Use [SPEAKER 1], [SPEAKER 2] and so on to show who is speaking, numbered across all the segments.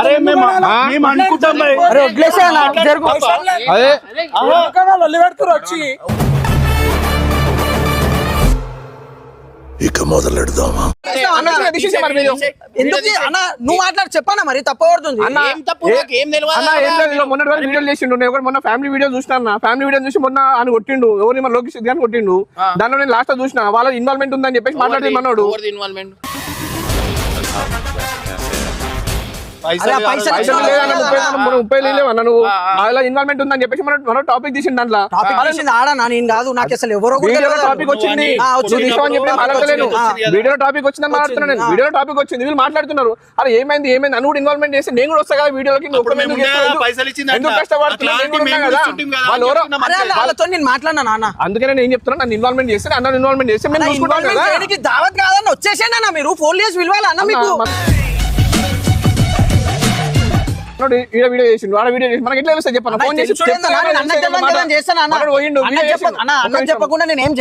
[SPEAKER 1] అరే మేము మేము అనుకుంటాం.
[SPEAKER 2] అరే వదిలేసే.
[SPEAKER 3] అదే
[SPEAKER 4] వచ్చి
[SPEAKER 5] ఇక మొదలెడదామా?
[SPEAKER 3] మరి.
[SPEAKER 2] ఎందుకు అన్న నువ్వు మాట్లాడు తప్పబడుతుంది.
[SPEAKER 3] వీడియోలు చేసిండు. నేను ఒకటి మొన్న ఫ్యామిలీ వీడియో చూసిన అన్న. ఫ్యామిలీ వీడియో చూసి మొన్న ఆయన కొట్టిండు. ఎవరిని మన లోకేష్ గారిని కొట్టిండు. నేను లాస్ట్ చూసిన. వాళ్ళ ఇన్వాల్వ్మెంట్ ఉందని చెప్పేసి మాట్లాడింది మనోడు.
[SPEAKER 6] ఇన్వాల్వ్మెంట్
[SPEAKER 3] ఇన్వాల్వ్మెంట్ ఉందని చెప్పేసి మన టాపిక్ తీసిండు దాంట్లో.
[SPEAKER 2] టాపిక్ ఆడనా నేను కాదు నాకు అసలు ఎవరో.
[SPEAKER 3] టాపిక్ వచ్చింది. అని. వీడియోలో టాపిక్ వచ్చిందని మాట్లాడుతున్నాను నేను. వీడియోలో టాపిక్ వచ్చింది. వీళ్ళు మాట్లాడుతున్నారు. అరే ఏమైంది ఏమైంది? నన్ను కూడా ఇన్వాల్వ్మెంట్ చేసి నేను కూడా వస్తా కదా
[SPEAKER 1] మేము
[SPEAKER 3] ఎందుకు
[SPEAKER 1] ఉండే కదా,
[SPEAKER 3] చేస్తావు?
[SPEAKER 1] పైసలు ఇచ్చింది
[SPEAKER 3] ఎందుకు
[SPEAKER 1] అట్లా.
[SPEAKER 3] కష్టపడుతున్నావు?
[SPEAKER 1] అట్లా
[SPEAKER 3] నేను కూడా
[SPEAKER 1] అంటే
[SPEAKER 3] ఉన్నా
[SPEAKER 1] మేము
[SPEAKER 3] కదా.
[SPEAKER 1] కూర్చుంటాం కదా,
[SPEAKER 3] వాళ్ళు ఎవరో-
[SPEAKER 1] చెప్తున్నాం
[SPEAKER 2] అరే
[SPEAKER 1] అంతే.
[SPEAKER 2] వాళ్ళతో నేను మాట్లాడినా నాన్న?
[SPEAKER 3] అందుకనే నేను చెప్తున్నా నన్ను ఇన్వాల్వ్మెంట్ చేస్తే అన్న ఇన్వాల్వ్మెంట్ చేస్తే
[SPEAKER 2] దావత్ కాదన్న వచ్చేసేయండి అన్న మీరు. ఫోన్ చేసి పిలవాలి అన్న మీకు.
[SPEAKER 3] ఈడ వీడియో చేసిండు ఆడ వీడియో చేసి మనకి ఎట్లా తెలుస్తుంది ఫోన్ చేసి పోయిండు,
[SPEAKER 2] అన్న
[SPEAKER 3] వీడియో.
[SPEAKER 2] చెప్పకుండా నేను ఏం.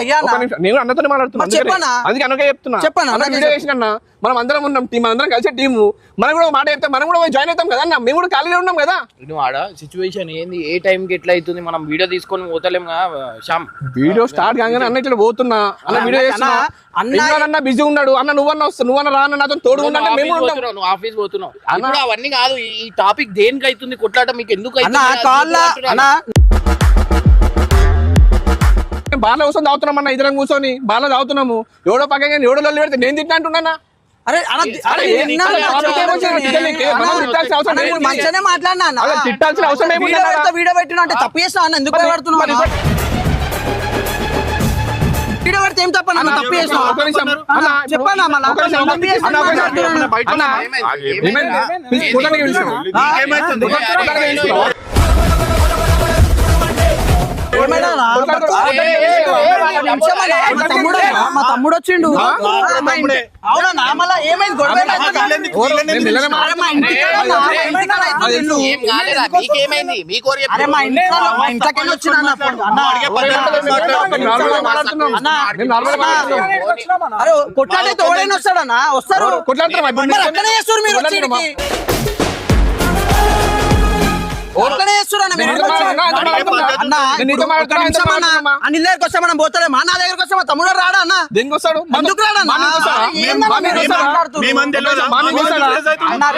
[SPEAKER 3] నేను అన్నతో మాట్లాడుతున్నా.
[SPEAKER 2] మరి చెప్పన్నా?
[SPEAKER 3] అందుకే అనకే చెప్తున్నా.
[SPEAKER 2] చెప్పన్నా,
[SPEAKER 3] అన్న వీడియో. చేసిన మనం అందరం ఉన్నాం టీం అందరం కలిసే టీము. మనం కూడా ఒక మాట చెప్తే మనం కూడా జాయిన్ అవుతాం కదా అన్న? మేము కూడా ఖాళీగా ఉన్నాం కదా?
[SPEAKER 6] నువ్వు ఆడ సిచ్యువేషన్ ఏంది? ఏ టైం కి ఎట్లా అవుతుంది? మనం వీడియో తీసుకొని పోతలేం శ్యామ్.
[SPEAKER 3] వీడియో స్టార్ట్ కాగానే అన్న ఇట్లా పోతున్నా. అన్న వీడియో చేస్తున్నా.
[SPEAKER 2] అన్న-
[SPEAKER 3] అన్న అన్న బిజీ ఉన్నాడు. అన్న నువ్వన్న వస్తా నువ్వన్న రా అన్న నాతో తోడు ఉండంటే మేము
[SPEAKER 6] నువ్వు ఆఫీస్ పోతున్నావు. అవన్నీ కాదు ఈ- ఈ టాపిక్ దేనికి అవుతుంది కొట్లాట మీకు ఎందుకు
[SPEAKER 3] బాగా కూర్చొని తాగుతున్నాం అన్న ఇద్దరం కూర్చొని. బాగా తాగుతున్నాము ఎవడో పక్కగా ఎవడో లొల్లి పెడితే నేను తింటా అంటున్నా
[SPEAKER 2] మంచిగానే మాట్లాడినా అన్న.
[SPEAKER 3] అలా తిట్టాల్సిన అవసరం ఏముంది
[SPEAKER 2] వీడియో
[SPEAKER 3] అన్న?
[SPEAKER 2] పెడితే వీడియో పెట్టినా అంటే తప్పు చేస్తా అన్న. ఎందుకు? వీడియో పెడితే ఏం తప్ప అన్న తప్పు.
[SPEAKER 3] అన్న,
[SPEAKER 2] చెప్పన్నా మళ్ళా తప్పు మా తమ్ముడు వచ్చిండు. అవునా మళ్ళా ఏమైంది? కొట్లాడైతే ఎవడైనా వస్తాడన్న వస్తారు.
[SPEAKER 3] ఇప్పుడు
[SPEAKER 2] మరి అనిల్ దగ్గరికి వస్తే మనం పోతలేమా నా దగ్గరికి వస్తే మా తమ్ముడు రాడా అన్న?
[SPEAKER 3] దేనికి వస్తాడు? మా మా? మా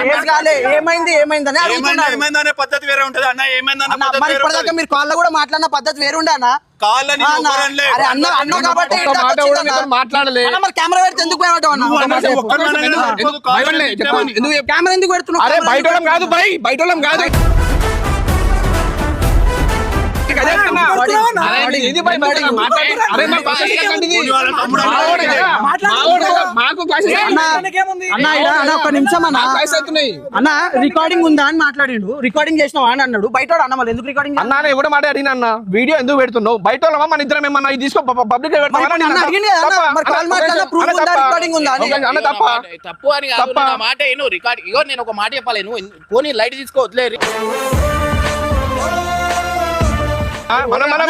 [SPEAKER 2] ఏమైంది ఏమైందని
[SPEAKER 1] పద్ధతి వేరే ఉంటది. అన్న
[SPEAKER 2] మరి
[SPEAKER 1] వేరే
[SPEAKER 2] ఇప్పటిదాకా
[SPEAKER 1] ఉంటది.
[SPEAKER 2] మీరు కాళ్ళ కూడా మాట్లాడిన పద్ధతి
[SPEAKER 1] కాళ్ళని
[SPEAKER 2] ఆ, అన్న. కెమెరా పెడితే ఎందుకు? కెమెరా ఎందుకు పెడుతున్నావు?
[SPEAKER 3] బయట కాదు బై బయట కాదు.
[SPEAKER 2] అన్న. రికార్డింగ్ ఉందా అని మాట్లాడిండు. రికార్డింగ్ చేసినావా అని అన్నాడు. బయట అన్న మళ్ళీ ఎందుకు రికార్డింగ్
[SPEAKER 3] అన్నా నేను కూడా మాట అడిగిన అన్న? వీడియో ఎందుకు పెడుతున్నావు? బయట వాళ్ళమా మన ఇద్దరం ఏమన్నా? ఇది తీసుకో పబ్లిక్ తప్ప.
[SPEAKER 6] తప్పు. అని? కాదు
[SPEAKER 3] తప్ప.
[SPEAKER 6] నా మాట. నేను రికార్డ్ ఇగో నేను ఒక మాట చెప్పాలి. నువ్వు పోనీ లైట్ తీసుకో
[SPEAKER 3] మనం మనం.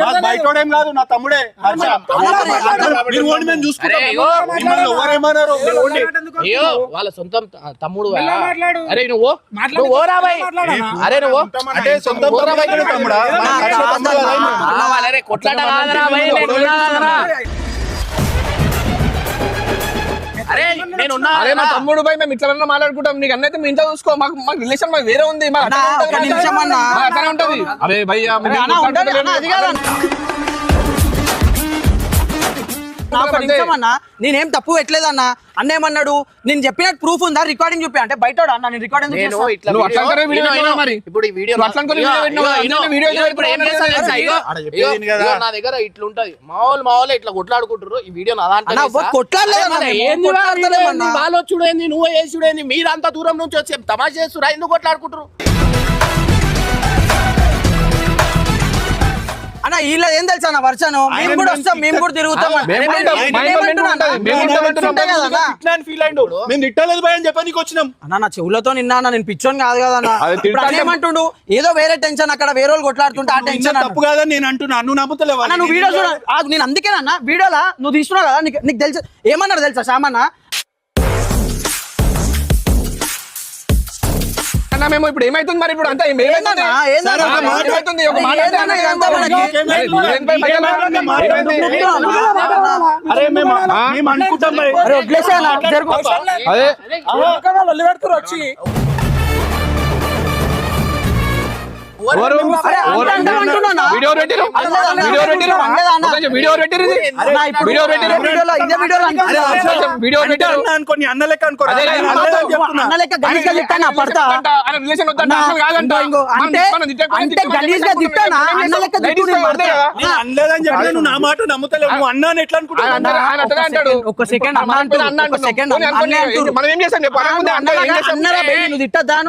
[SPEAKER 3] నాకు
[SPEAKER 1] బయటోడేం కాదు నా తమ్ముడే ఎవరేమన్నారు
[SPEAKER 6] వాళ్ళ సొంతం తమ్ముడు అరే నువ్వు నువ్వు ఓరా బాయ్ అరే నువ్వు
[SPEAKER 1] అంటే సొంత తమ్ముడే తమ్ముడా
[SPEAKER 6] అరే
[SPEAKER 3] మా. తమ్ముడు పోయి మేము ఇట్లా మాట్లాడుకుంటాం. నీకు అన్నైతే మీ ఇంట్లో చూసుకో. మాకు మాకు రిలేషన్ మాకు వేరే ఉంది. మాకు అట్లనే ఉంటది. అరే భయ్యా
[SPEAKER 2] నేనేం తప్పు పెట్టలేదన్న అన్న. ఏమన్నాడు? నేను చెప్పినట్టు ప్రూఫ్ ఉందా? రికార్డింగ్ చూపి అంటే బయట అన్న? నేను రికార్డింగ్?
[SPEAKER 6] ఇప్పుడు ఈ వీడియో నా దగ్గర ఇట్లుంటది. మా వాళ్ళు మా వాళ్ళు ఇట్లా కొట్లాడుకుంటారు ఈ వీడియో
[SPEAKER 2] కొట్లాడలేదు
[SPEAKER 6] చూడేంది నువ్వు వేసి చూడేంది మీరు అంత దూరం నుంచి వచ్చి తమాషా చేస్తురా ఎందుకు కొట్లాడుకుంటారు
[SPEAKER 2] అన్న వీళ్ళ ఏం తెలుసా అన్న వర్షను? మేము కూడా వస్తాం మేము కూడా తిరుగుతాం.
[SPEAKER 3] మేము
[SPEAKER 1] తిట్టలేదు భయ అని చెప్పడానికి వచ్చినాం.
[SPEAKER 2] అన్న నా చెవులతో నిన్నా నేను పిచ్చోని కాదు కదా ఏమంటుండు? ఏదో వేరే టెన్షన్ అక్కడ వేరే వాళ్ళు కొట్లాడుతుంటే ఆ టెన్షన్
[SPEAKER 1] తప్పు కాదని నేను అంటున్నా నువ్వు నమ్ముతలేవా?
[SPEAKER 2] అన్న నువ్వు వీడియో చూడ ఆ, నేను అందుకే అన్న? వీడియోలా? నువ్వు తీసుకున్నావు కదా నీకు నీకు తెలుసు ఏమన్నారు తెలుసా శ్యామన్న?
[SPEAKER 3] అన్న మేము ఇప్పుడు ఏమైతుంది మరి ఇప్పుడు అంతా ఏం- ఏమైతుంది ఒక మాట ఏమైతుంది? ఒక మాట
[SPEAKER 2] ఏందన్నా?
[SPEAKER 3] అంటే వీడియో పెట్టిరు
[SPEAKER 2] అనలేదు అన్న.
[SPEAKER 3] వీడియో పెట్టిరు వీడియో పెట్టిరు వీడియో పెట్టిరు వీడియో పెట్టిరు
[SPEAKER 1] లెక్క అనుకో
[SPEAKER 3] అదే,
[SPEAKER 1] నేను
[SPEAKER 3] అన్న
[SPEAKER 2] లెక్క తిట్టానా పడతా?
[SPEAKER 3] రిలేషన్ కాదంట.
[SPEAKER 2] అంటే తిట్టానా? అన్న
[SPEAKER 1] అనలేదని నువ్వు నా మాట నమ్ముతలేవు. నువ్వు అన్నా ఎట్లా అనుకుంటున్నావు?
[SPEAKER 2] సెకండ్ అన్న
[SPEAKER 3] అంటున్నాం.
[SPEAKER 2] సెకండ్
[SPEAKER 3] అనుకోని. మనం ఏం చేస్తాం?
[SPEAKER 2] అన్నరా నువ్వు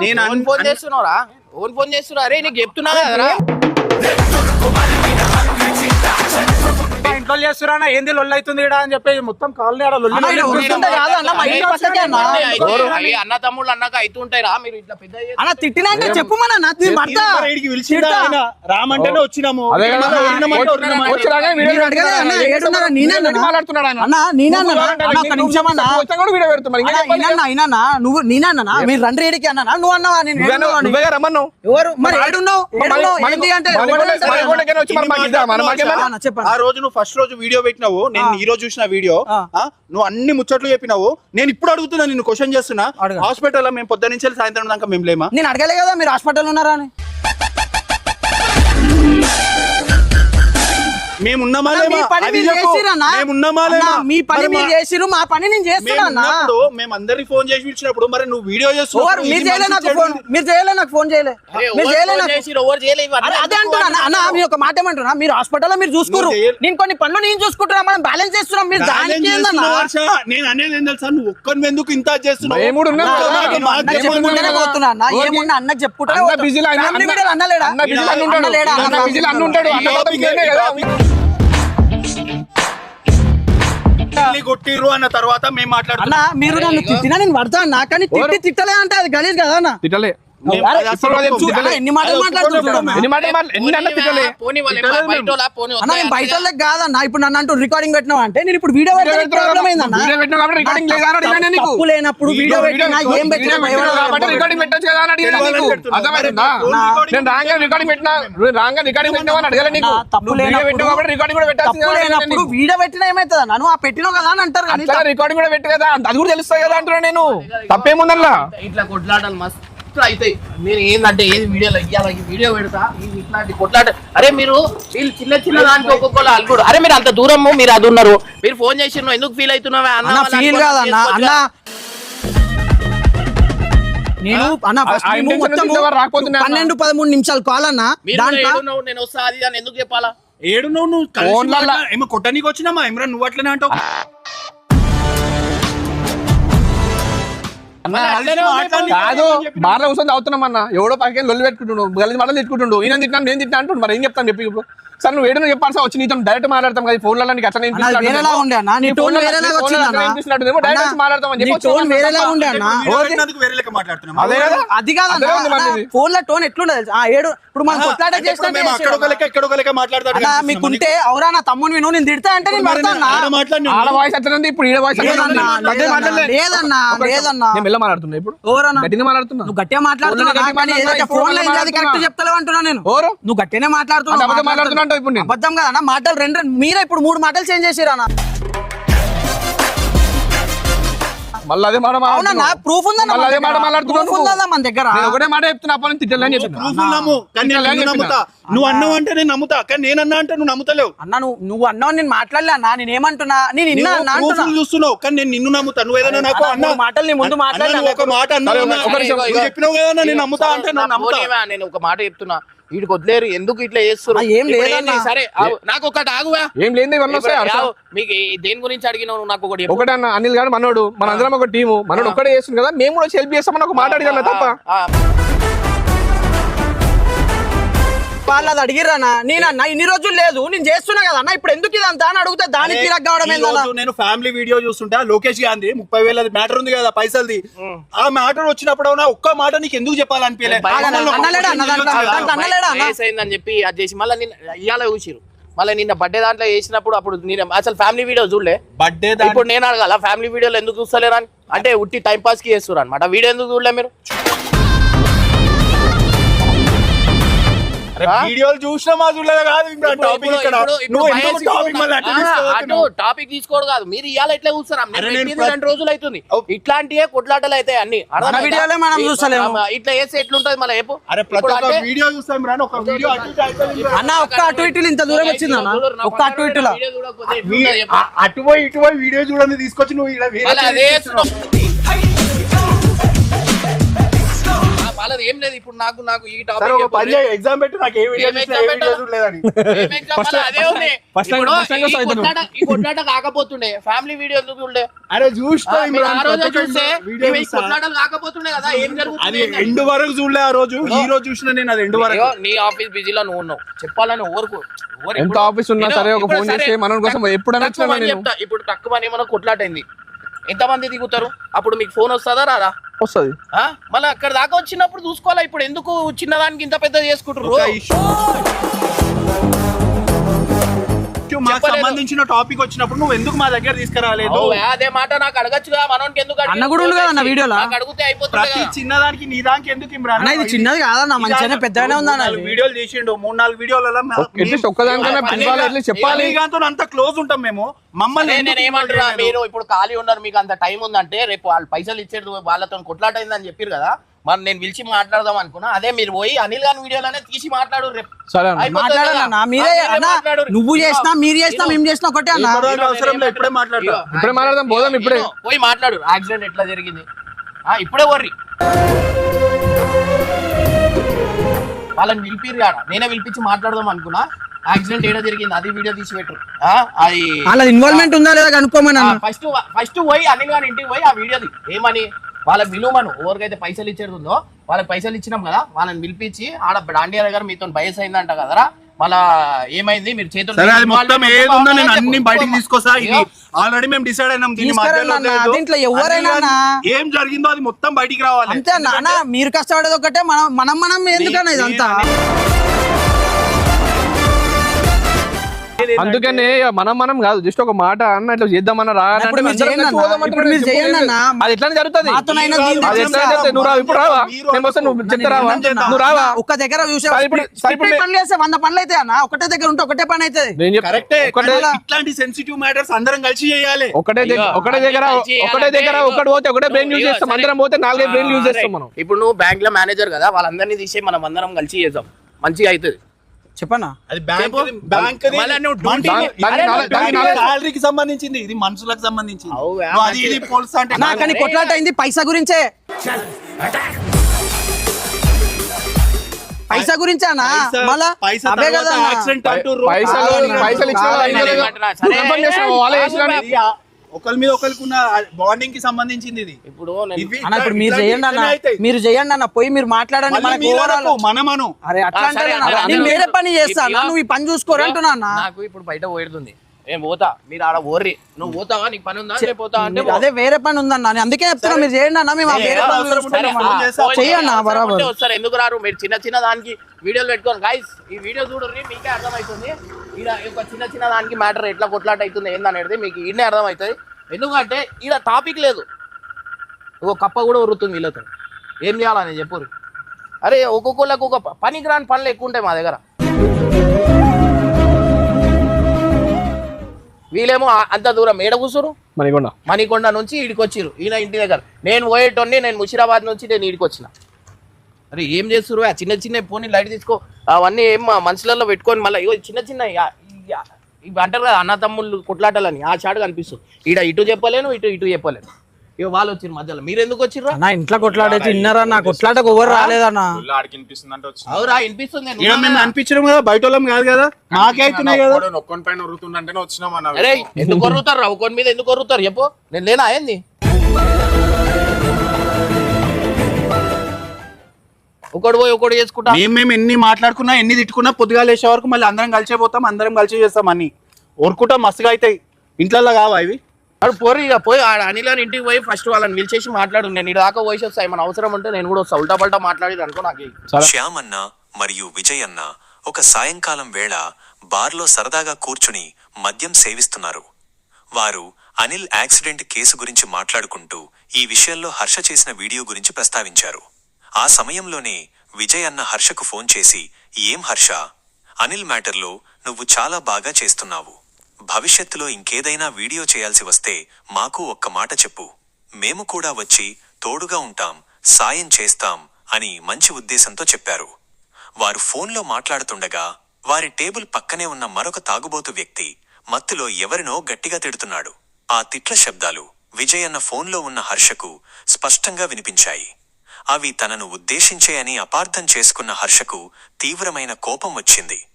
[SPEAKER 1] నేను
[SPEAKER 6] ఫోన్ ఫోన్ చేస్తున్నావురా ఫోన్ ఫోన్ చేస్తున్నారు? అరే నీకు చెప్తున్నా కదరా.
[SPEAKER 4] ఇంట్లో చేస్తురా ఏంది లొల్లి అవుతుంది ఈడ అని చెప్పి మొత్తం కాలనీ ఆడ లొల్లి
[SPEAKER 2] అన్న,
[SPEAKER 6] తమ్ముళ్ళు అన్నాక మీరు ఇట్లా పెద్ద
[SPEAKER 2] అన్న తిట్టినా అంటే చెప్పు మన
[SPEAKER 1] రామంటేనే వచ్చినాము.
[SPEAKER 2] మీరు
[SPEAKER 3] నువ్వు
[SPEAKER 2] మీరు రండి ఏడికి అన్నా. నువ్వు అన్నావా? నేను
[SPEAKER 3] నువ్వే రమ్మన్నావు.
[SPEAKER 2] ఎవరు? మరి ఏడున్నావు?
[SPEAKER 3] మరి? మరి
[SPEAKER 2] చెప్పండి.
[SPEAKER 1] ఆ రోజు నువ్వు ఫస్ట్ రోజు వీడియో పెట్టినావు నేను ఈ రోజు చూసిన వీడియో నువ్వు అన్ని ముచ్చట్లు చెప్పినావు. నేను ఇప్పుడు అడుగుతున్నా నిన్ను క్వశ్చన్ చేస్తున్నా. హాస్పిటల్ మేము పొద్దు నుంచి సాయంత్రం దాకా మేము లేమా?
[SPEAKER 2] నేను అడగలే కదా మీరు హాస్పిటల్ ఉన్నారా అని.
[SPEAKER 1] మేము ఉన్నామా
[SPEAKER 2] మీ పని మీరు
[SPEAKER 1] చెప్పు.
[SPEAKER 2] చేసిరన్నా?
[SPEAKER 1] మేము ఉన్నామా
[SPEAKER 2] మీ పని
[SPEAKER 1] మరి మా-
[SPEAKER 2] చేసిరు మా పని నేను చేస్తున్నా
[SPEAKER 1] మేము అందరికి ఫోన్ చేసి పిలిచినప్పుడు మరి నువ్వు వీడియో చేస్తున్నావు.
[SPEAKER 2] మీరు చేయలే నాకు ఫోన్. మీరు చేయలే నాకు ఫోన్ చేయలే. మీరు చేయలే అదే అంటున్నా అన్న, అన్న మీరు ఒక మాట ఏమంటున్నా? మీరు హాస్పిటల్లో మీరు చూసుకోరు. నేను కొన్ని పనులు నేను చూసుకుంటున్నా మనం బ్యాలెన్స్ చేస్తున్నాం. మీరు దానికి ఏందన్నా
[SPEAKER 1] నేను అనేది ఏం తెలుసా? నువ్వు ఒక్కరిని ఎందుకు ఇంత చేస్తున్నావు?
[SPEAKER 2] అన్న,
[SPEAKER 1] ఏమన్నా.
[SPEAKER 3] బిజీలో అన్న-
[SPEAKER 2] అన్న లేడా?
[SPEAKER 3] అన్న బిజీలో అన్న
[SPEAKER 2] అన్న
[SPEAKER 3] ఉంటాడు. అన్న బిజీలో అన్న ఉంటాడు. అన్న
[SPEAKER 1] కొట్టిర్రు అన్న తర్వాత మేము మాట్లాడుతున్నాం.
[SPEAKER 2] అన్న మీరు నన్ను తిట్టినా నేను పడతా అన్న కానీ తిట్టి తిట్టలే అంటే అది గలీజ్ కదా అన్న.
[SPEAKER 3] తిట్టలే.
[SPEAKER 2] ఇప్పుడు ఎన్ని మాటలు
[SPEAKER 6] బయట
[SPEAKER 2] కాదన్న. నన్ను అంటూ రికార్డింగ్ పెట్టినావు అంటే నేను ఇప్పుడు వీడియో
[SPEAKER 3] పెట్టినా.
[SPEAKER 2] తప్పు లేనప్పుడు వీడియో పెట్టినా ఏం
[SPEAKER 3] వీడియో
[SPEAKER 2] పెట్టినా
[SPEAKER 3] పెట్టినా కాబట్టి రికార్డింగ్ పెట్టొచ్చు కదా అని అడిగాను
[SPEAKER 1] తెలియాలని
[SPEAKER 3] నీకు.
[SPEAKER 1] పెడుతున్నా.
[SPEAKER 3] అర్థమైందా?
[SPEAKER 1] మరి ఫోన్ రికార్డింగ్
[SPEAKER 3] నేను రాంగా రికార్డింగ్ పెట్టినా నువ్వు రాంగా రికార్డింగ్ పెట్టినావు అని అడగాలి నీకు?
[SPEAKER 2] నా తప్పు
[SPEAKER 3] నువ్వు వీడియో
[SPEAKER 2] లేనప్పుడు-
[SPEAKER 3] పెట్టావు కాబట్టి రికార్డింగ్ కూడా పెట్టాల్సింది
[SPEAKER 2] తప్పు
[SPEAKER 3] కదా అని
[SPEAKER 2] లేనప్పుడు
[SPEAKER 3] నీకు.
[SPEAKER 2] వీడియో పెట్టినా ఏమైతుంది నన్ను ఆ పెట్టినావు కదా అని అంటారు
[SPEAKER 3] రికార్డింగ్ కూడా పెట్టు కదా. అది కూడా తెలుస్తుంది కదా అంటున్నా నేను. తప్పేముందల్లా
[SPEAKER 6] ఇట్లా కొట్లాటలు మస్తు అవుతాయి మీరు ఏంటంటే ఏది వీడియోలో ఇయ్యాలి? ఈ వీడియో పెడతా ఈ ఇట్లాంటి కొట్లాట. అరే మీరు వీళ్ళు చిన్న చిన్న దానికి ఒక్కొక్కరు అనుకోడు అరే మీరు అంత దూరము మీరు అది ఉన్నారు. మీరు ఫోన్ చేసి ఎందుకు ఫీల్ అవుతున్నావా అన్న
[SPEAKER 2] ఫీల్ కాదన్న అన్న. నేను అన్న ఫస్ట్
[SPEAKER 3] అన్న?
[SPEAKER 2] పన్నెండు పదమూడు నిమిషాలు కాల్ అన్న.
[SPEAKER 6] మీరు
[SPEAKER 2] దాంట్లో
[SPEAKER 6] నేను వస్తా అది ఎందుకు చెప్పాలా?
[SPEAKER 1] ఏడు నువ్వు? నువ్వు కొట్టనీకి వచ్చినామా? ఇమ్రాన్ నువ్వు అట్లనే అంటావు.
[SPEAKER 3] కాదు బార్లో కూర్చొని తాగుతున్నాం అన్న. ఎవడో పక్కన లొల్లి పెట్టుకుంటుండు. గలీజ్ మాటలు తిట్టుకుంటుండు. ఈయన తిట్టినా నేను తిట్టినా అంటుండు. మరి ఏం చెప్తాను చెప్పి ఇప్పుడు. సార్ నువ్వు ఏడో చెప్పాల్సి వచ్చి నీతో డైరెక్ట్ మాట్లాడతాం కదా ఫోన్లలో నీకు అట్లా.
[SPEAKER 2] ఫోన్లో టోన్ ఎట్లుండే తెలుసా? ఆ ఏడు ఇప్పుడు మనం కొట్లాట చేస్తే
[SPEAKER 1] మాట్లాడతాడు
[SPEAKER 2] మీకుంటే అవురా నా తమ్ముని విను నేను తిడతా అంటే నేను పడతానా
[SPEAKER 3] వాయిస్ అట్లా ఇప్పుడు ఈడ వాయిస్
[SPEAKER 2] లేదన్నా లేదన్నా
[SPEAKER 3] నేను మెల్ల మాట్లాడుతున్నా ఇప్పుడు. గట్టిగా మాట్లాడుతున్నా.
[SPEAKER 2] నువ్వు గట్టిగా
[SPEAKER 3] మాట్లాడుతున్నా, ఫోన్లో
[SPEAKER 2] కరెక్ట్ చెప్తలేవు అంటున్నా నేను.
[SPEAKER 3] ఎవరు
[SPEAKER 2] నువ్వు గట్టిగానే
[SPEAKER 3] మాట్లాడుతున్నా అంటావు ఇప్పుడు
[SPEAKER 2] అబద్ధం కదన్నా మాటలు రెండు రెండు. మీరే ఇప్పుడు మూడు మాటలు చేంజ్ చేసిరా
[SPEAKER 3] మళ్ళీ అదే మాట.
[SPEAKER 2] ప్రూఫ్ ఉందన్న
[SPEAKER 3] మళ్ళీ అదే మాట మాట్లాడుతున్నావు
[SPEAKER 2] ప్రూఫ్ ఉందన్న మన దగ్గర?
[SPEAKER 3] నేను ఒకటే మాట చెప్తున్నా అప్పటి నుంచి తిట్టలేని చెప్పిన
[SPEAKER 1] ప్రూఫ్ నమ్ము కానీ నేను నిన్ను నమ్ముతా. నువ్వు అన్నావు అంటే నేను నమ్ముతా కానీ నేను అన్నా అంటే నువ్వు నమ్ముతలేవు.
[SPEAKER 2] అన్న నువ్వు నువ్వు అన్నావు నేను మాట్లాడలే అన్న నేను ఏమంటున్నా? నేను అన్న అంటున్నా.
[SPEAKER 1] చూస్తున్నావు కానీ నేను నిన్ను నమ్ముతా. నువ్వు ఏదైనా నాకు
[SPEAKER 2] అన్న, మాటలు నీ ముందు
[SPEAKER 1] అన్న,
[SPEAKER 2] మాట్లాడలే
[SPEAKER 1] నువ్వు ఒక మాట అన్నావు
[SPEAKER 3] సరే,
[SPEAKER 1] అన్నా.
[SPEAKER 3] ఒక నిమిషం,
[SPEAKER 1] నువ్వు చెప్పినావు కదా అన్న, నేను నమ్ముతా అంటే నువ్వు నమ్ముతా.
[SPEAKER 6] పోనీవా, నేను ఒక మాట చెప్తున్నా. వీడికి వదిలేరు. ఎందుకు ఇట్లా చేస్తారు
[SPEAKER 2] ఏం లేదన్నా.
[SPEAKER 6] సరే నాకు ఒకటి ఆగువా?
[SPEAKER 3] ఏం.
[SPEAKER 6] ఆగు, మీకు దేని గురించి అడిగినావు నాకు ఒకటి చెప్పు.
[SPEAKER 3] ఒకటే అన్న అనిల్ గారు మనోడు మన అందరం ఒక టీము. మనోడు ఒక్కడే చేస్తుంది కదా మేము కూడా హెల్ప్ చేస్తామని ఒక మాట అడిగాను తప్ప.
[SPEAKER 2] వాళ్ళు అది అడిగిరన్నా నేను అన్న ఇన్ని రోజులు లేదు నేను చేస్తున్నా కదా అన్న ఇప్పుడు ఎందుకు ఇదంతా అని అడిగితే దానికి తిరగ కావడం
[SPEAKER 1] ఈ
[SPEAKER 2] ఏందన్నా
[SPEAKER 1] రోజు నేను ఫ్యామిలీ వీడియో చూస్తుంటా లోకేష్ గాంధీ ముప్పై వేల మ్యాటర్ ఉంది కదా పైసల్ది. ఆ మ్యాటర్ వచ్చినప్పుడు అవునా ఒక్క మాట నీకు ఎందుకు చెప్పాలనిపించలే?
[SPEAKER 2] అన్న- అన్నలేడా అన్న దాంట్లో? దాంట్లో అన్నలేడా అన్న?
[SPEAKER 6] వయసు అయిందని చెప్పి అది చేసి మళ్ళీ నిన్న ఇవాళ చూసిరు మళ్ళీ నిన్న బర్త్డే దాంట్లో వేసినప్పుడు అప్పుడు నేను అసలు ఫ్యామిలీ వీడియో చూడలే.
[SPEAKER 1] బర్త్డే
[SPEAKER 6] ఇప్పుడు నేను అడగాల ఫ్యామిలీ వీడియోలు ఎందుకు చూస్తలేరు అని? అంటే ఉట్టి టైం పాస్కి చేస్తారు అనమాట వీడియో ఎందుకు చూడలే మీరు?
[SPEAKER 1] వీడియోలు చూసినా మా చూడలేదు కాదు టాపిక్ ఇక్కడ నువ్వు ఎందుకు టాపిక్ మళ్ళీ అటు?
[SPEAKER 6] టాపిక్ తీసుకోడు కాదు మీరు ఇవాళ ఎట్లా చూస్తారా నేను
[SPEAKER 1] అరే నేను
[SPEAKER 6] పెట్టింది
[SPEAKER 1] ప్రతి-
[SPEAKER 6] రెండు రోజులు అవుతుంది
[SPEAKER 1] ఓ.
[SPEAKER 6] ఇట్లాంటివే కొట్లాటలు అయితే అన్ని అర్థమైందా?
[SPEAKER 2] వీడియోలే మనం
[SPEAKER 6] ఈ-
[SPEAKER 2] చూస్తలేము.
[SPEAKER 6] ఇట్లా వేస్తే ఎట్లుంటది మళ్ళీ చెప్పు
[SPEAKER 1] అరే ప్రతి
[SPEAKER 6] ఇప్పుడు
[SPEAKER 1] ఒక్క
[SPEAKER 6] అంటే-
[SPEAKER 1] వీడియో చూస్తాం రాను ఒక వీడియో అటు ఇటు అయిపోయింది.
[SPEAKER 2] అన్న ఒక్క అటు ఇటు ఇంత దూరం వచ్చింది అన్న ఒక్క అటు ఇటులా
[SPEAKER 6] వీడియో చూడకపోతే
[SPEAKER 1] వీ-
[SPEAKER 6] ఎట్లుంటది చెప్పు?
[SPEAKER 1] ఆ- అటు పోయి ఇటు పోయి వీడియో చూడండి తీసుకొచ్చి నువ్వు ఇక్కడ వేరే
[SPEAKER 6] మళ్ళీ అదే
[SPEAKER 1] చేస్తున్నావు.
[SPEAKER 6] వాళ్ళది ఏం లేదు. ఇప్పుడు నాకు నాకు ఈ టాపిక్
[SPEAKER 1] ఎగ్జామ్ పెట్టి నాకు ఏ
[SPEAKER 6] ఈ కొట్లాట కాకపోతుండే ఫ్యామిలీ వీడియో చూడలే?
[SPEAKER 1] అరే చూస్తా
[SPEAKER 6] ఆ, రోజే చూస్తే. కొట్లాటలు కాకపోతుండే కదా ఏం
[SPEAKER 1] అది
[SPEAKER 6] జరుగుతుంది ఏంటని.
[SPEAKER 1] ఎండ్ వరకు చూడలే ఆ రోజు. ఈ రోజు చూసిన నేను అది ఎండ్ వరకు.
[SPEAKER 6] అయ్యో, నీ ఆఫీస్ బిజీలో నువ్వు ఉన్నావు. చెప్పాలని ఊరు
[SPEAKER 3] ఎంత ఆఫీస్ ఉన్నా
[SPEAKER 6] నేను
[SPEAKER 3] సరే, ఒక ఫోన్ చేస్తే మన కోసం ఎప్పుడైనా.
[SPEAKER 6] చెప్తా. ఇప్పుడు తక్కువ ఏమైనా కొట్లాటైంది. ఎంతమంది దిగుతారు? అప్పుడు మీకు ఫోన్ వస్తుందా రాదా?
[SPEAKER 3] వస్తుంది.
[SPEAKER 6] ఆ? మళ్ళీ అక్కడ దాకా వచ్చినప్పుడు చూసుకోవాలా? ఇప్పుడు ఎందుకు చిన్నదానికి ఇంత పెద్ద చేసుకుంటారు
[SPEAKER 1] మాకు
[SPEAKER 6] చెప్పలేదు.
[SPEAKER 1] సంబంధించిన టాపిక్ వచ్చినప్పుడు నువ్వు ఎందుకు మా దగ్గర తీసుకురాలేదు
[SPEAKER 6] అదే మాట నాకు అడగచ్చుగా మనోనికి ఎందుకు
[SPEAKER 2] అన్న కూడా ఉంది కదా అన్న వీడియోలో.
[SPEAKER 6] నాకు అడిగితే అయిపోతుంది
[SPEAKER 1] ప్రతి
[SPEAKER 6] కదా.
[SPEAKER 1] చిన్నదానికి నీ దానికి ఎందుకు ఇమ్రాన్
[SPEAKER 2] అన్న ఇది చిన్నది కాదన్న మంచిగానే పెద్దగానే ఉంది అన్న
[SPEAKER 1] నాలుగు
[SPEAKER 2] ఇది.
[SPEAKER 1] వీడియోలు చేసిండు మూడు నాలుగు వీడియోలలో
[SPEAKER 3] అట్లీస్ట్ ఒక్కదానికైనా
[SPEAKER 6] అదే
[SPEAKER 3] పిలవాలి
[SPEAKER 6] కదా.
[SPEAKER 3] అట్లీస్ట్ చెప్పాలి
[SPEAKER 1] అంత క్లోజ్ ఉంటాం మేము మమ్మల్ని
[SPEAKER 6] అదే
[SPEAKER 1] ఎందుకు
[SPEAKER 6] నేను ఏమంటున్నా మీరు ఇప్పుడు ఖాళీ ఉన్నారు మీకు అంత టైం ఉందంటే రేపు వాళ్ళు పైసలు ఇచ్చేది వాళ్ళతో కొట్లాట అయిందని చెప్పారు కదా మరి నేను పిలిచి మాట్లాడదాం అనుకున్నా. అదే మీరు పోయి అనిల్ గారి వీడియోలోనే తీసి మాట్లాడు రేపు.
[SPEAKER 3] సరే.
[SPEAKER 2] మీరే. నువ్వు చేసినా మీరు చేసినా మేము చేసినా ఒకటే అన్న.
[SPEAKER 1] అవసరం లేదు, ఇప్పుడే
[SPEAKER 3] ఇప్పుడే మాట్లాడదాం, పోదాం ఇప్పుడే.
[SPEAKER 6] పోయి మాట్లాడు. యాక్సిడెంట్ ఎట్లా జరిగింది? ఆ ఇప్పుడే వర్రి వాళ్ళని పిలిపిరు కాడ నేనే పిలిపించి మాట్లాడదాం అనుకున్నా. యాక్సిడెంట్ ఏడా జరిగింది? అది వీడియో తీసి పెట్టరు ఆ, అది
[SPEAKER 2] వాళ్ళ ఇన్వాల్వ్మెంట్ ఉందా లేదా కనుక్కోమని
[SPEAKER 6] ఫస్ట్ ఫస్ట్ పోయి అనిల్ గారి ఇంటికి పోయి ఆ వీడియోది ఏమని? వాళ్ళకి విలువమను ఎవరికైతే పైసలు ఇచ్చేది ఉందో వాళ్ళకి పైసలు ఇచ్చినాం కదా వాళ్ళని పిలిపించి ఆడ దాండియా గారు మీతో బయస్ అయిందంట కదరా. మళ్ళా ఏమైంది? మీరు చేతులు
[SPEAKER 1] సరే అది మొత్తం ఏది ఉందో నేను అన్ని బయటికి తీసుకొస్తా ఇది ఆల్రెడీ మేము డిసైడ్ అయినాం దీని
[SPEAKER 2] తీసుకురండి
[SPEAKER 1] మధ్యలో
[SPEAKER 2] అన్న,
[SPEAKER 1] లేదు.
[SPEAKER 2] దీంట్లో ఎవరైనా
[SPEAKER 1] అన్ని. ఏం జరిగిందో అది మొత్తం బయటికి రావాలి.
[SPEAKER 2] అంతే అన్న మీరు కష్టపడేది ఒకటే మనం మనం మనం ఎందుకన్నా ఇదంతా
[SPEAKER 3] అందుకనే మనం మనం కాదు జస్ట్ ఒక మాట అన్న ఇట్లా చేద్దామన్నా. అది ఎట్లా జరుగుతుంది.
[SPEAKER 2] మాతోనైనా దీన్ని
[SPEAKER 3] అది ఎట్లా జరుగుతుంది నువ్వు రావు ఇప్పుడు రావా? నేను వస్తే నువ్వు చెప్తే రావా? నువ్వు రావా?
[SPEAKER 2] ఒక్క దగ్గర పనులు చేస్తే వంద పనులు అయితే అన్న. ఒకటే దగ్గర ఉంటే ఒకటే పని
[SPEAKER 1] ఇట్లాంటి సెన్సిటివ్ మ్యాటర్స్ అందరం కలిసి చేయాలి.
[SPEAKER 3] ఒకటే ఒకటే దగ్గర ఒకటే దగ్గర ఒకటి పోతే ఒకటే బ్రెయిన్ యూజ్ చేస్తాం. అందరం పోతే నాలుగైదు బ్రెయిన్ యూజ్ చేస్తాం. మనం.
[SPEAKER 6] ఇప్పుడు నువ్వు బ్యాంక్లో మేనేజర్ కదా వాళ్ళందరినీ తీసి మనం అందరం కలిసి చేద్దాం. మంచిగా అవుతుంది.
[SPEAKER 2] చెప్పన్నా
[SPEAKER 1] అది బ్యాంక్. బ్యాంక్ సంబంధించింది ఇది మనుషులకు సంబంధించింది అది ఇది. పోల్స్తా అంటే
[SPEAKER 2] అన్న కానీ కొట్లాట అయింది పైసా గురించే పైసా గురించే అన్న
[SPEAKER 1] పైసా-
[SPEAKER 2] మళ్ళా
[SPEAKER 1] పైసా
[SPEAKER 2] అవే
[SPEAKER 1] తర్వాత
[SPEAKER 2] కదా.
[SPEAKER 3] పైసలు పైసలు ఇచ్చిన
[SPEAKER 1] ఒకరి మీద ఒకరికి ఉన్న బాండింగ్కి సంబంధించింది ఇది.
[SPEAKER 6] ఇప్పుడు నేను-
[SPEAKER 1] ఇవి
[SPEAKER 2] అన్న ఇప్పుడు మీరు చేయండి అన్న. మీరు చేయండి అన్న. పోయి మీరు మాట్లాడండి మనకు
[SPEAKER 1] మనమను.
[SPEAKER 2] అరే అట్లా అంటే నేను. వేరే పని చేస్తా అన్న,
[SPEAKER 6] ఇగో,
[SPEAKER 2] నువ్వు ఈ పని చూసుకోరు అంటున్నా అన్న.
[SPEAKER 6] నాకు ఇప్పుడు బయట పోయేడుతుంది నేను పోతా? మీరు ఆడ ఓర్రి నువ్వు పోతావా? నీకు పని ఉందా? నేను పోతా అంటే
[SPEAKER 2] మీరు అదే వేరే పని ఉందన్న. నేను అందుకే చెప్తున్నా మీరు చేయండి అన్న. మేము ఆ వేరే.
[SPEAKER 1] చేస్తా.
[SPEAKER 6] వస్తారు. ఎందుకు రారు? మీరు చిన్న చిన్న దానికి వీడియోలు పెట్టుకోండి గైస్ ఈ వీడియో చూడండి మీకే అర్థమవుతుంది ఈడ ఒక చిన్న చిన్న దానికి మ్యాటర్ ఎట్లా కొట్లాట అవుతుంది ఏందనేది మీకు ఈడనే అర్థమవుతుంది ఎందుకంటే ఈడ టాపిక్ లేదు. ఒక కప్ప కూడా ఉరుతుంది వీళ్ళతో. ఏం చేయాలని చెప్పు. అరే ఒక్కొక్కళ్ళకు ఒక ప- పనికి రాని పనులు ఎక్కువ ఉంటాయి మా దగ్గర. వీళ్ళేమో అంత దూరం ఏడ కూర్చురు
[SPEAKER 3] మణికొండ.
[SPEAKER 6] మణికొండ నుంచి ఈడికి వచ్చిర్రు ఈయన ఇంటి దగ్గర. నేను పోయేటోని నేను ముషిరాబాద్ నుంచి నేను ఈడికి వచ్చిన అరే ఏం చేస్తురు ఆ చిన్న చిన్న పోనీ లైట్ తీసుకో. అవన్నీ ఏం మా మనసులలో పెట్టుకొని మళ్ళీ ఇగో చిన్న చిన్న ఇవి అంటారు కదా అన్న తమ్ముళ్ళు కొట్లాటలని. ఆ చాటు కనిపిస్తుంది. ఈడ ఇటు చెప్పలేను ఇటు ఇటు చెప్పలేను. ఇక వాళ్ళు వచ్చిర్రు మధ్యలో. మీరు ఎందుకు వచ్చిర్రు?
[SPEAKER 2] అన్న ఇంట్లో కొట్లాడైతే ఇన్నారా నా కొట్లాటకు ఎవరు రాలేదన్న
[SPEAKER 5] ఆడికి వినిపిస్తుందంటే వచ్చింది.
[SPEAKER 6] అవురా వినిపిస్తుంది.
[SPEAKER 1] మేము అనిపించడం కదా బయట వాళ్ళం కాదు కదా? మాకే అవుతున్నాయి కదా?
[SPEAKER 5] నొక్కని పైన ఉరుతుందంటేనే వచ్చినాం అన్న
[SPEAKER 6] అరే ఎందుకు కొరుతారు రావు కొన్ని మీద ఎందుకు కొరుతారు చెప్పు. నేను లేనా? ఏంది? ఒకడు పోయి ఒకడు చేసుకుంటా.
[SPEAKER 1] మేము మేము ఎన్ని మాట్లాడుకున్నా ఎన్ని తిట్టుకున్నా పొద్దుగా లేచే వరకు మళ్ళీ అందరం కలిసే పోతాం అందరం కలిసి చేస్తాం అన్ని. ఊరుకుంటాం మస్తుగా అవుతాయి. ఇంట్లో కావా ఇవి?
[SPEAKER 6] వాడు పోరు ఇక పోయి ఆడ అనిల్ గారి ఇంటికి పోయి ఫస్ట్ వాళ్ళని పిలిచేసి మాట్లాడు. నేను ఇటు దాకా పోయి వస్తాయి మన అవసరం ఉంటే నేను కూడా వస్తా. ఉల్టా పల్టా మాట్లాడి అనుకో నాకు.
[SPEAKER 7] శ్యామ్ అన్న మరియు విజయ్ అన్న ఒక సాయంకాలం వేళ బార్లో సరదాగా కూర్చుని మద్యం సేవిస్తున్నారు. వారు అనిల్ యాక్సిడెంట్ కేసు గురించి మాట్లాడుకుంటూ ఈ విషయంలో హర్ష చేసిన వీడియో గురించి ప్రస్తావించారు. ఆ సమయంలోనే విజయ్ అన్న హర్షకు ఫోన్ చేసి ఏం హర్ష? అనిల్ మ్యాటర్లో నువ్వు చాలా బాగా చేస్తున్నావు. భవిష్యత్తులో ఇంకేదైనా వీడియో చేయాల్సి వస్తే మాకు ఒక్క మాట చెప్పు. మేము కూడా వచ్చి తోడుగా ఉంటాం సాయం చేస్తాం అని మంచి ఉద్దేశంతో చెప్పారు. వారు ఫోన్లో మాట్లాడుతుండగా వారి టేబుల్ పక్కనే ఉన్న మరొక తాగుబోతు వ్యక్తి మత్తులో ఎవరినో గట్టిగా తిడుతున్నాడు. ఆ తిట్ల శబ్దాలు విజయ్ అన్న ఫోన్లో ఉన్న హర్షకు స్పష్టంగా వినిపించాయి. అవి తనను ఉద్దేశించే అని అపార్థం చేసుకున్న హర్షకు తీవ్రమైన కోపం వచ్చింది.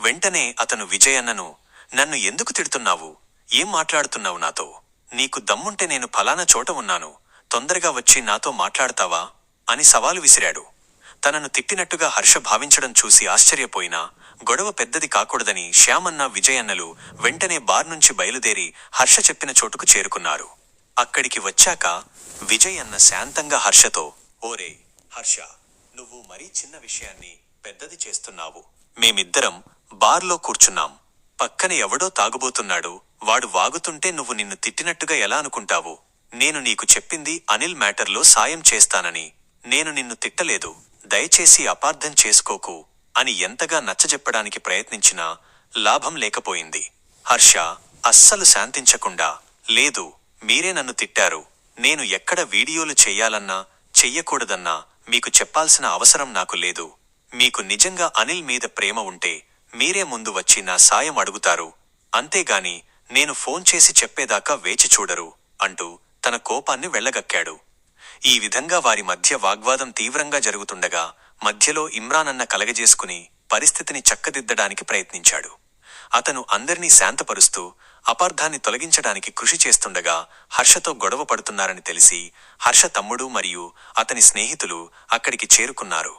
[SPEAKER 7] వెంటనే అతను విజయన్నను నన్ను ఎందుకు తిడుతున్నావు? ఏం మాట్లాడుతున్నావు నాతో? నీకు దమ్ముంటే నేను ఫలానా చోట ఉన్నాను. తొందరగా వచ్చి నాతో మాట్లాడతావా? అని సవాలు విసిరాడు. తనను తిట్టినట్టుగా హర్ష భావించడం చూసి ఆశ్చర్యపోయినా గొడవ పెద్దది కాకూడదని శ్యామన్న విజయన్నలు వెంటనే బార్ నుంచి బయలుదేరి హర్ష చెప్పిన చోటుకు చేరుకున్నారు. అక్కడికి వచ్చాక విజయ్ అన్న శాంతంగా హర్షతో ఓరే హర్ష నువ్వు మరీ చిన్న విషయాన్ని పెద్దది చేస్తున్నావు. మేమిద్దరం బార్లో కూర్చున్నాం. పక్కన ఎవడో తాగుబోతున్నాడు వాడు వాగుతుంటే నువ్వు నిన్ను తిట్టినట్టుగా ఎలా అనుకుంటావు? నేను నీకు చెప్పింది అనిల్ మ్యాటర్లో సాయం చేస్తానని. నేను నిన్ను తిట్టలేదు దయచేసి అపార్థం చేసుకోకు అని ఎంతగా నచ్చజెప్పడానికి ప్రయత్నించినా లాభం లేకపోయింది. హర్ష అస్సలు శాంతించకుండా లేదు మీరే నన్ను తిట్టారు నేను ఎక్కడ వీడియోలు చెయ్యాలన్నా చెయ్యకూడదన్నా మీకు చెప్పాల్సిన అవసరం నాకు లేదు. మీకు నిజంగా అనిల్ మీద ప్రేమ ఉంటే మీరే ముందు వచ్చి నా సాయం అడుగుతారు. అంతేగాని నేను ఫోన్ చేసి చెప్పేదాకా వేచి చూడరు అంటూ తన కోపాన్ని వెళ్ళగక్కాడు. ఈ విధంగా వారి మధ్య వాగ్వాదం తీవ్రంగా జరుగుతుండగా మధ్యలో ఇమ్రాన్ అన్న కలగజేసుకుని పరిస్థితిని చక్కదిద్దడానికి ప్రయత్నించాడు. అతను అందరినీ శాంతపరుస్తూ అపార్థాన్ని తొలగించడానికి కృషి చేస్తుండగా హర్షతో గొడవ పడుతున్నారని తెలిసి హర్ష తమ్ముడు మరియు అతని స్నేహితులు అక్కడికి చేరుకున్నారు.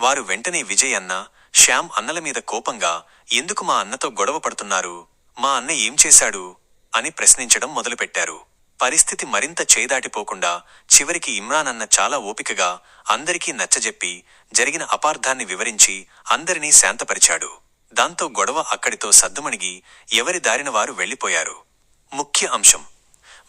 [SPEAKER 7] వారు వెంటనే విజయ్ అన్న శ్యామ్ అన్నల మీద కోపంగా ఎందుకు మా అన్నతో గొడవ పడుతున్నారు? మా అన్న ఏం చేశాడు? అని ప్రశ్నించడం మొదలుపెట్టారు. పరిస్థితి మరింత చేదాటిపోకుండా చివరికి ఇమ్రాన్ అన్న చాలా ఓపికగా అందరికీ నచ్చజెప్పి జరిగిన అపార్థాన్ని వివరించి అందరినీ శాంతపరిచాడు. దాంతో గొడవ అక్కడితో సద్దుమణిగి ఎవరి దారిన వారు వెళ్ళిపోయారు ముఖ్య అంశం.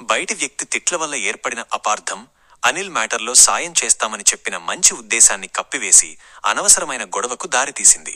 [SPEAKER 7] బయటి వ్యక్తి తిట్ల వల్ల ఏర్పడిన అపార్థం అనిల్ మ్యాటర్లో సాయం చేస్తామని చెప్పిన మంచి ఉద్దేశాన్ని కప్పివేసి అనవసరమైన గొడవకు దారితీసింది.